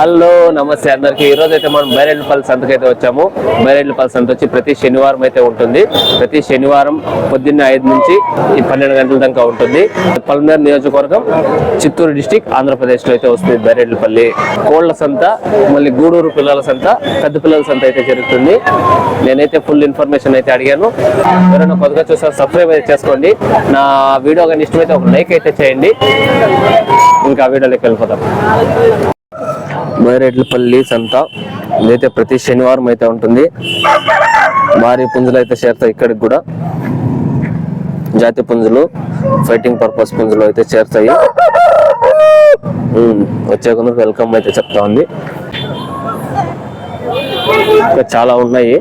Hello నమస్తే అందరికి. ఈ రోజు అయితే మనం బైరెడ్లపల్లి సంతకి అయితే వచ్చాము. బైరెడ్లపల్లి సంత వచ్చి ప్రతి శనివారం అయితే ఉంటుంది. ప్రతి శనివారం పొద్దున్న ఐదు నుంచి ఈ పన్నెండు గంటల దాకా ఉంటుంది. పల్మనేరు నియోజకవర్గం చిత్తూరు డిస్టిక్ ఆంధ్రప్రదేశ్లో అయితే వస్తుంది బైరెడ్లపల్లి కోళ్ళ సంత మళ్ళీ గూడూరు పిల్లల సంత పెద్ద పిల్లల సంత అయితే జరుగుతుంది. నేనైతే ఫుల్ ఇన్ఫర్మేషన్ అయితే అడిగాను. ఎవరైనా కొత్తగా చూసారు సబ్స్క్రైబ్ అయితే చేసుకోండి. నా వీడియో కానీ ఇష్టమైతే ఒక లైక్ అయితే చేయండి. ఇంకా వీడియోలోకి వెళ్ళిపోతాం బైరెడ్లపల్లి సంత. ఇదైతే ప్రతి శనివారం అయితే ఉంటుంది. భారీ పుంజులు అయితే చేరుతాయి ఇక్కడికి కూడా. జాతి పుంజులు ఫైటింగ్ పర్పస్ పుంజులు అయితే చేరుతాయి. వచ్చే కొందరు వెల్కమ్ అయితే చెప్తా ఉంది. ఇంకా చాలా ఉన్నాయి.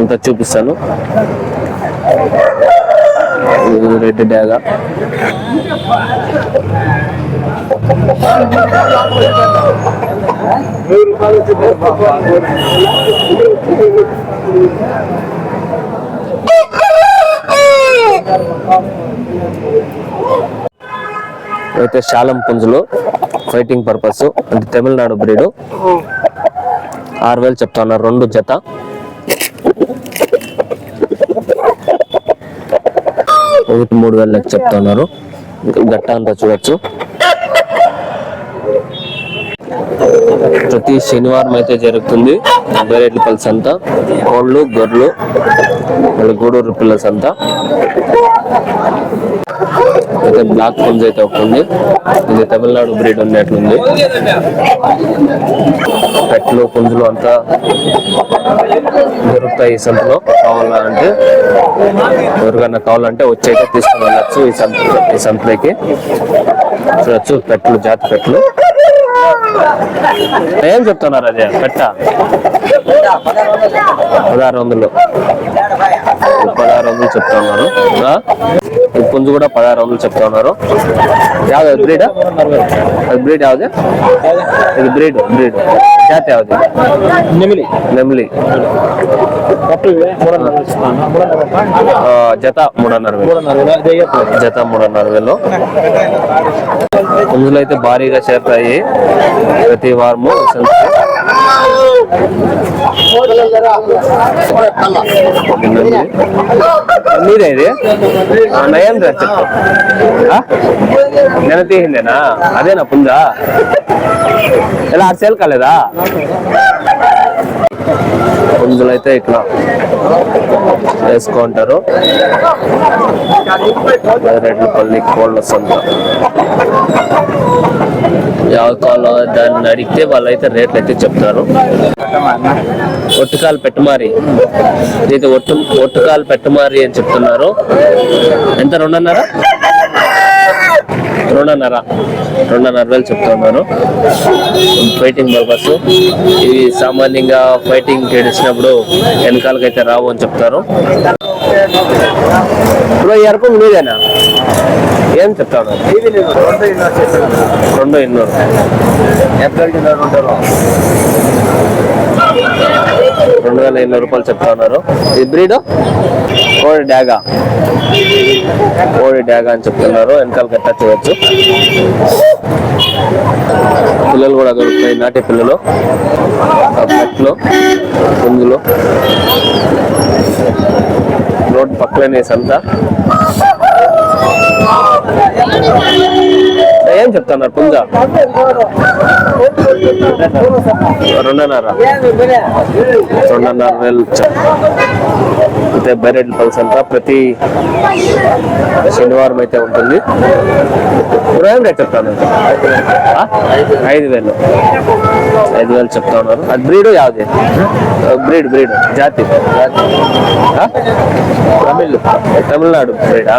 ఇంత చూపిస్తాను. రెడ్ డ్యాగా. అయితే శాలం పుంజులు ఫైటింగ్ పర్పస్ అంటే తమిళనాడు బ్రీడు. ఆరు వేలు చెప్తా ఉన్నారు రెండు జత. ఒకటి మూడు వేలు లెక్క చెప్తా ఉన్నారు ఇంకా గట్ట అంతా చూడొచ్చు. ప్రతి శనివారం అయితే జరుగుతుంది. బైరెడ్లపల్లి సంత కోళ్ళు గొర్రెలు మళ్ళీ గూడూరు పిల్లల సంత అయితే బ్లాక్ పుంజ్ అయితే ఒకటి ఉంది. ఇది తమిళనాడు బ్రీడ్ ఉన్నట్లుంది పెట్టలు పుంజులు అంతా దొరుకుతాయి ఈ సంతలో. కావాలంటే ఎవరికైనా కావాలంటే వచ్చి అయితే తీసుకుని వెళ్ళచ్చు ఈ సంత ఈ సంతలోకి. చూడొచ్చు పెట్టలు జాతి పెట్టలు ఏం చెప్తున్నారు అదే? పెట్ట. పదహారు వందలు. పదహారు వందలు చెప్తున్నారు పుంజు కూడా పదహారు వందలు చెప్తున్నారు యావదు బ్రీడ్? అది బ్రీడ్ యావదు? ఇది బ్రీడ్ బ్రీడ్. జాతి యావది? నెమిలి. నెమిలి. జత మూడున్నర జత మూడున్నర వేలు. పుంజులు అయితే భారీగా చేరుతాయి ప్రతి వారము. మీదే నయన్ నయం చెప్పు. తీసిందేనా? అదేనా పుంజా? ఎలా సేల్ కాలేదా? పుంజులు అయితే ఇట్లా వేసుకుంటారు. రెడ్లపల్లి కోళ్ళ సొంత. యావకాలో దాన్ని అడిగితే వాళ్ళైతే రేట్లు అయితే చెప్తారు ఒట్టుకాలు పెట్టుమారి. ఇది ఒట్టు ఒట్టుకాలు పెట్టుమారి అని చెప్తున్నారు. ఎంత రెండున్నారా? రెండున్నర రెండున్నర వేలు చెప్తున్నాను. ఫైటింగ్ పర్పస్ ఇవి సామాన్యంగా ఫైటింగ్ గెలిచినప్పుడు వెనకాలకైతే రావు అని చెప్తారు. ఇప్పుడు ఈ అరకు మీదేనా? ఏం చెప్తాను రెండు ఇన్నూరు. రెండు వేల ఎనిమిది రూపాయలు చెప్తా ఉన్నారు ఈ బ్రీడ్? కోడి డ్యాగా. కోడి డ్యాగా అని చెప్తున్నారు. వెనకాల గట్ట చూడొచ్చు పిల్లలు కూడా దొరుకుతాయి. నాటి పిల్లలు. ఆ పెట్లు పుంజులు. రోడ్డు పక్కలనే సంత. ఏం చెప్తున్నారు పుంజ? రెండున్నర. రెండున్నర వేలు చెప్ అయితే బైరెడ్ల పల్స్ అంతా ప్రతి శనివారం అయితే ఉంటుంది. ఇప్పుడు ఏం రేట్ చెప్తాను? ఐదు వేలు. ఐదు వేలు చెప్తా ఉన్నారు. అది బ్రీడ్ యావది? Breed breed. జాతి. తమిళ్. తమిళనాడు బ్రీడా?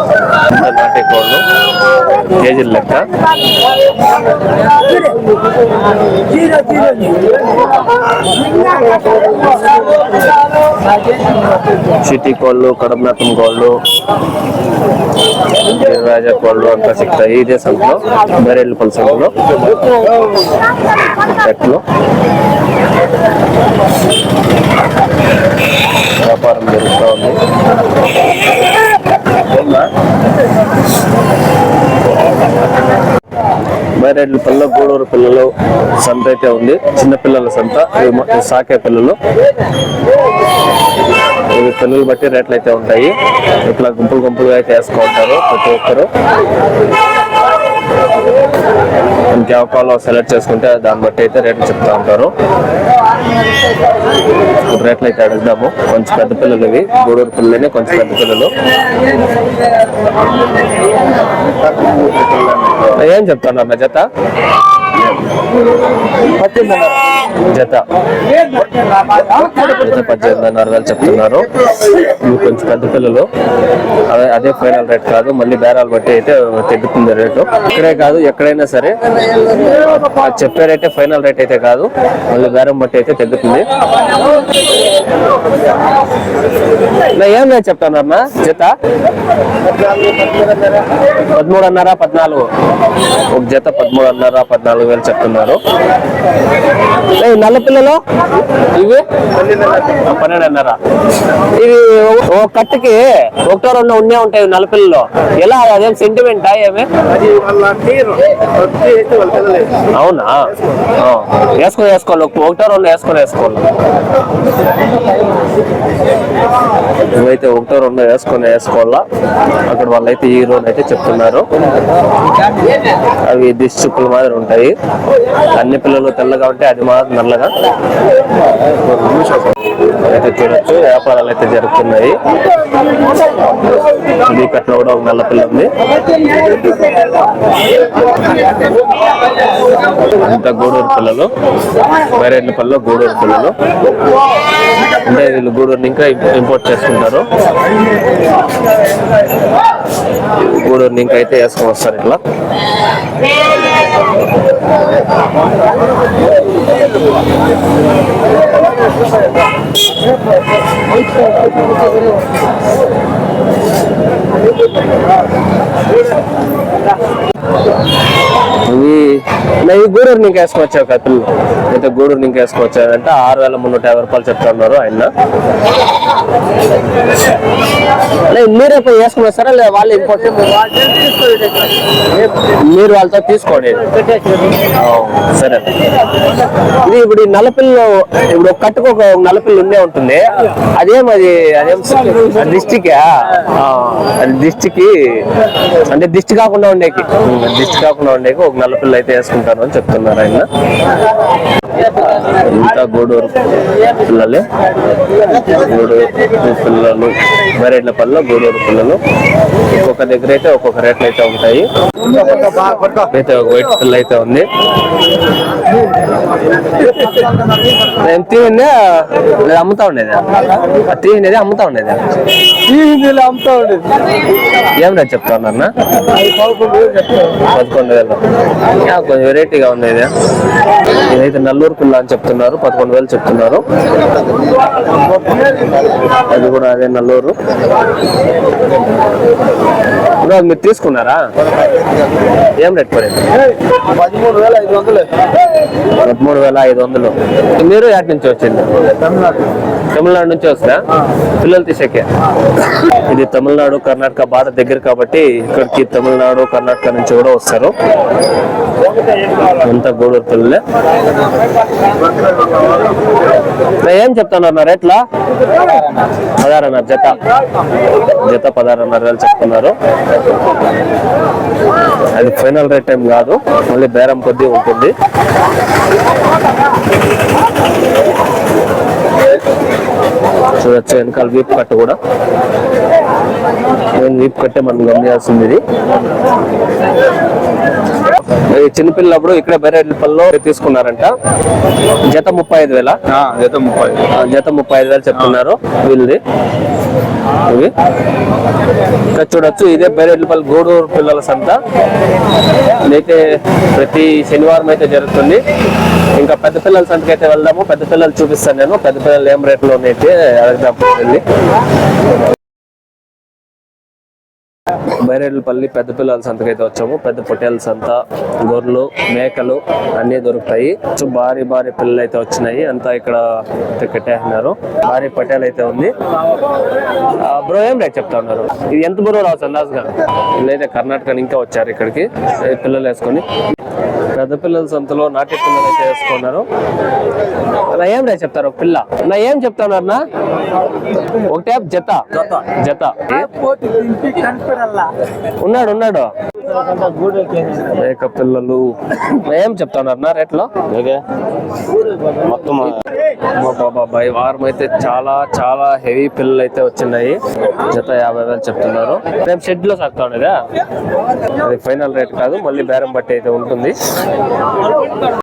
నాటే కోళ్ళు కేజీల లెక్క. సిటీ కోళ్ళు కడపనాథం కోళ్ళు గిరిరాజ కోళ్ళు అంతా సిక్తాయి. ఇదే సంతలో బరేళ్ళు పలు సంతలో. చెట్లు. వ్యాపారం జరుగుతూ ఉంది. బైరెడ్లపల్లిలో గూడూరు పిల్లలు సంత అయితే ఉంది. చిన్న పిల్లల సంత సాకే పిల్లలు. ఇవి పిల్లలు బట్టి రేట్లు అయితే ఉంటాయి. ఇట్లా గుంపులు గుంపులుగా అయితే వేసుకుంటారు ప్రతి ఒక్కరు. ఇంకే సెలెక్ట్ చేసుకుంటే దాన్ని బట్టి అయితే రేట్లు చెప్తా ఉంటారు. రేట్లు అయితే అడుగుదాము. కొంచెం పెద్ద పిల్లలు ఇవి గూడూరు పిల్లలనే కొంచెం పెద్ద పిల్లలు. ఏం చెప్తాను అన్న జత. జత పద్దెనిమిదిన్నర వేలు చెప్తున్నారు. ఇవి కొంచెం పెద్ద పిల్లలు. అదే అదే ఫైనల్ రేట్ కాదు. మళ్ళీ బేరాలు బట్టి అయితే తగ్గుతుంది రేటు. ఇక్కడే కాదు ఎక్కడైనా సరే. చెప్పే రేటే ఫైనల్ రేట్ అయితే కాదు. మళ్ళీ బేరం బట్టి అయితే తగ్గుతుంది ఏం రేట్ చెప్తాను జత. పదమూడున్నర పద్నాలుగు. ఒక జత పదమూడున్నర పద్నాలుగు వేలు చెప్తున్నారు. నల్ల పిల్లలు? ఇవి? పన్నెండున్నర. ఇవి ఓ- కట్టుకి ఒకటో రెండు ఉండే ఉంటాయి నల్ల పిల్లలు. ఎలా అదేం సెంటిమెంటా ఏమి? అవునా? వేసుకో వేసుకోవాలి ఒకటో రెండు వేసుకొని వేసుకోవాలి. నువ్వైతే ఒకటో రెండు వేసుకొని వేసుకోవాలా? అక్కడ వాళ్ళైతే ఈ రోజు అయితే చెప్తున్నారు. అవి దిష్టి మాదిరి ఉంటాయి. అన్ని పిల్లలు తెల్లగా ఉంటే అది మాత్రం నల్లగా. అయితే చూడొచ్చు వ్యాపారాలు అయితే జరుగుతున్నాయి. ఇది కట్ల కూడా ఒక నల్ల పిల్ల ఉంది. అంత గూడూరు పిల్లలు. వైరెడ్ల పల్లెలో గూడూరు పిల్లలు. అంటే వీళ్ళు గూడూరుని ఇంకా ఇంపోర్ట్ చేసుకుంటారు. గూడూరుని ఇంకా అయితే వేసుకొని వస్తారు ఇట్లా. Thank you. అన్న ఈ గూడూరు నుంచి వేసుకొచ్చావు కదా పిల్లలు అయితే గూడూరు నుంచి వేసుకొచ్చావు అంటే ఆరు వేల మున్నూట యాభై రూపాయలు చెప్తున్నారు ఆయన. మీరే పోయి వేసుకుని వస్తారా? లేదా వాళ్ళు ఇంపోర్ట్ మీరు వాళ్ళతో తీసుకోండి. సరే. ఇది ఇప్పుడు ఈ ఇప్పుడు కట్టుకు ఒక నల్లపిల్లు ఉండే ఉంటుంది. అదేం అది అదేం డిస్టిక్ అది దిష్టికి అంటే దిష్టి కాకుండా ఉండేకి. దిష్టి కాకుండా ఉండేకి ఒక నలపిల్లు అయితే వేసుకుంటారు. అని చెప్తున్నారు ఆయన. ఇంత గూడూరు పిల్లలే. గూడూరు పిల్లలు మరేట్ల పల్లె గూడూరు పిల్లలు. ఒక్కొక్క దగ్గర అయితే ఒక్కొక్క రేట్లు అయితే ఉంటాయి. అయితే ఒక వైట్ పిల్ల అయితే ఉంది. నేను తీయండి లేదా అమ్ముతా ఉండేది. తీయండి అమ్ముతా ఉండేది. అమ్ముతా ఉండేది. ఏం రేట్ చెప్తా ఉన్నా పదకొండు వేలు కొంచెం వెరైటీగా ఉంది ఇది. ఇదైతే నల్లూరు పిల్ల అని చెప్తున్నారు పదకొండు వేలు చెప్తున్నారు. అది కూడా అదే నల్లూరు. మీరు తీసుకున్నారా? ఏం రేట్ పడింది పదమూడు వేల ఐదు వందలు. పదమూడు వేల ఐదు వందలు. మీరు ఎక్కడి నుంచి వచ్చింది? తమిళనాడు. తమిళనాడు నుంచి వస్తా పిల్లలు తీసేకే. ఇది తమిళనాడు కర్ణాటక బార్డర్ దగ్గర కాబట్టి ఇక్కడికి తమిళనాడు కర్ణాటక నుంచి కూడా వస్తారు. అంతా గూడూరు పిల్లలే ఏం చెప్తున్నారు నా రేట్లా? పదహారున్నర జత. జత పదహారున్నర వేలు చెప్తున్నారు. అది ఫైనల్ రేట్ ఏం కాదు మళ్ళీ బేరం కొద్దీ ఉంటుంది. చూడొచ్చు వెనకాల వీప్ కట్ట కూడా. నేను వీప్ కట్టే మనం గమనించాల్సింది ఇది. చిన్నపిల్లప్పుడు ఇక్కడే బైరెడ్లపల్లిలో తీసుకున్నారంట. జత ముప్పై ఐదు వేల జత ముప్పై జత ముప్పై ఐదు వేలు చెప్తున్నారు వీళ్ళది. ఇవి. ఇంకా చూడొచ్చు ఇదే బైరెడ్లపల్లి గూడూరు పిల్లల సంత. ఇదైతే ప్రతి శనివారం అయితే జరుగుతుంది. ఇంకా పెద్ద పిల్లల సంతకి అయితే వెళ్దాము. పెద్ద పిల్లలు చూపిస్తాను నేను. పెద్ద పిల్లలు ఏం రేట్లో అయితే అడగదాం. వెళ్ళి. బైరెడ్లపల్లి పెద్ద పిల్లల సంతకైతే వచ్చాము. పెద్ద పొట్టేల సంత గొర్రెలు మేకలు అన్ని దొరుకుతాయి. సో భారీ భారీ పిల్లలు అయితే వచ్చినాయి. అంతా ఇక్కడ కట్టేస్తున్నారు భారీ పటేల్ అయితే ఉంది బ్రో ఏం రేట్ చెప్తా ఉన్నారు? ఇది ఎంత బ్రో రావచ్చు అందాజుగా? వీళ్ళైతే కర్ణాటక ఇంకా వచ్చారు ఇక్కడికి. పిల్లలు వేసుకొని. పెద్ద పిల్లల సంతలో నాటి పిల్లలు అయితే వేసుకున్నారు నా ఏం రే చెప్తారు పిల్ల? నా ఏం చెప్తాను అన్న? ఒకటే జత. జత. ఉన్నాడు ఉన్నాడు. మేక పిల్లలు ఏం చెప్తున్నారు నా రేట్లో? మొత్తం బాబాయ్ వారం అయితే చాలా చాలా హెవీ పిల్లలు అయితే వచ్చినాయి. జత యాభై వేలు చెప్తున్నారు. రేపు షెడ్లో సాగుతా ఉండేదా అది ఫైనల్ రేట్ కాదు మళ్ళీ బేరం బట్టి అయితే ఉంటుంది.